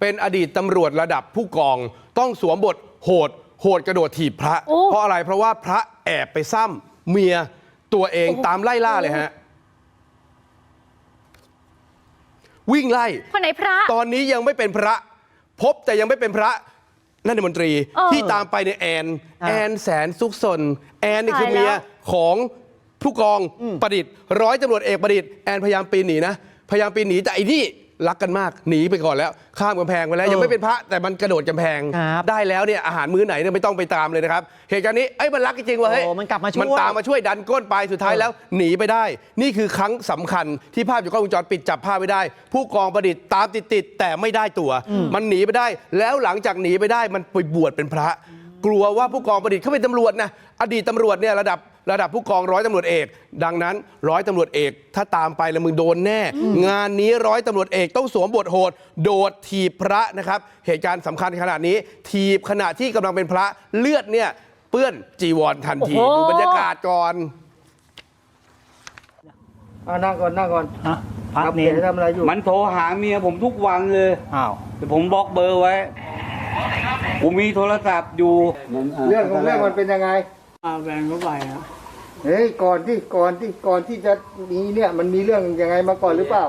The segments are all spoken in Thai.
เป็นอดีตตำรวจระดับผู้กอง ต้องสวมบทโหด โหดกระโดดถีบพระ โอ้ เพราะอะไรเพราะว่าพระแอบไปซ้ำเมียตัวเองตามไล่ล่าเลยฮะ วิ่งไล่ คนไหนพระ ตอนนี้ยังไม่เป็นพระ พบแต่ยังไม่เป็นพระนั่นในมนตรีเออที่ตามไปในยแอน อ่า แอนแสนสุขสนแอนนี่คือตายแล้ว เมียของผู้กองประดิษฐ์ร้อยตำรวจเอกประดิษฐ์แอนพยายามปีนหนีนะ พยายามปีนหนีแต่อันนี้ รักกันมากหนีไปก่อนแล้ว ข้ามกำแพงไปแล้วเออยังไม่เป็นพระแต่มันกระโดดกำแพง ครับได้แล้วเนี่ยอาหารมื้อไหนเนี่ยไม่ต้องไปตามเลยนะครับ เหตุการณ์นี้เอ้ยมันรักจริงๆว่ะเฮ้ยโอ้มันกลับมาช่วย มันตามมาช่วยดันก้นไปสุดท้ายแล้วหนีไปได้ นี่คือครั้งสำคัญที่ภาพจากกล้องวงจรปิดจับภาพไว้ได้ ผู้กองประดิษฐ์ตามติดๆแต่ไม่ได้ตัว มันหนีไปได้ แล้วหลังจากหนีไปได้มันไปบวชเป็นพระ กลัวว่าผู้กองประดิษฐ์เขาเป็นตำรวจนะอดีตตำรวจเนี่ยระดับระดับผู้กองร้อยตำรวจเอก ดังนั้นร้อยตำรวจเอก ถ้าตามไปแล้วมึงโดนแน่ งานนี้ร้อยตำรวจเอกต้องสวมบทโหด โดดถีบพระนะครับ เหตุการณ์สำคัญขนาดนี้ ถีบขณะที่กำลังเป็นพระเลือดเนี่ยเปื้อนจีวรทันที โอ้โห ดูบรรยากาศก่อนเอานั่งก่อนนั่งก่อนฮะพระครับเนเดี๋รยวทำอะไรอยู่มันโทรหาเมียผมทุกวันเลย อ้าว แต่ผมบล็อกเบอร์ไว้ ผ มมีโทรศัพท์อยู่ เรื่องของเรื่องมันเป็นยังไงอาแฟนเขาไปนะเฮ้ยก่อนที่ก่อนที่ก่อนที่จะมีเนี่ยมันมีเรื่องยังไงมาก่อนหรือเปล่า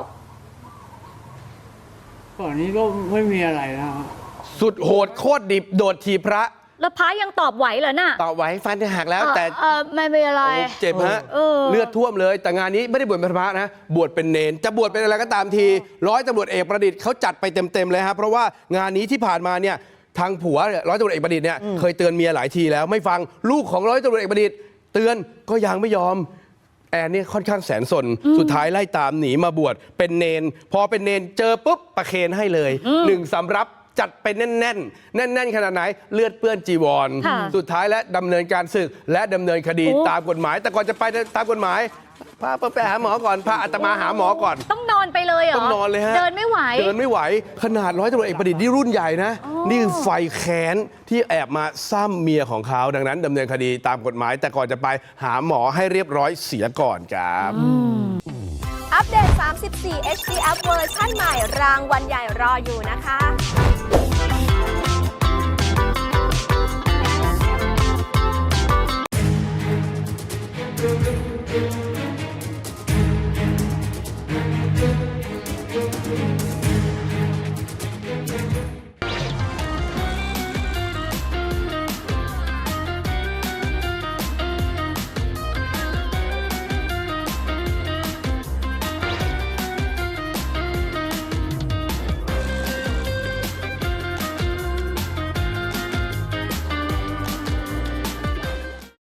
ก่อนนี้ก็ไม่มีอะไรนะครับสุดโหดโคตรดิบโดดถีบพระ แล้วพระยังตอบไหวเหรอน่ะต่อไหว้ฟันจะหักแล้วเออแต่เออไม่เป็นไร โอ้เจ็บฮะเออ เลือดท่วมเลย แต่งานนี้ไม่ได้บวชเป็นพระนะ บวชเป็นเนน จะบวชเป็นอะไรก็ตามที ร้อยตำรวจเอกประดิษฐ์เขาจัดไปเต็มๆเลยครับเพราะว่างานนี้ที่ผ่านมาเนี่ย ทางผัวเนี่ยร้อยตำรวจเอกประดิษฐ์เนี่ยเคยเตือนเมียหลายทีแล้วไม่ฟังลูกของร้อยตำรวจเอกประดิษฐ์เตือนก็ยังไม่ยอม แอนนี่ค่อนข้างแสนสน สุดท้ายไล่ตามหนีมาบวชเป็นเนน พอเป็นเนนเจอปุ๊บประเคนให้เลยหนึ่งสำรับ จัดไปแน่น ๆ แน่น ๆ ขนาดไหนเลือดเปื้อนจีวร ค่ะสุดท้ายและดำเนินการศึกและดำเนินคดีโอ้ ตามกฎหมาย แต่ก่อนจะไปตามกฎหมายพาไปหาหมอก่อนพาอาตมาหาหมอก่อน ต้องนอนไปเลยเหรอ ต้องนอนเลยฮะเดินไม่ไหว เดินไม่ไหว ขนาดร้อยตำรวจเอกประดิษฐ์นี่รุ่นใหญ่นะอ๋อนี่คือไฟแค้นที่แอบมาซ้ำเมียของเขาดังนั้นดำเนินคดีตามกฎหมาย แต่ก่อนจะไปหาหมอให้เรียบร้อยเสียก่อนครับ อัปเดต 34 HD App เวอร์ชันใหม่รางวัลใหญ่รออยู่นะคะ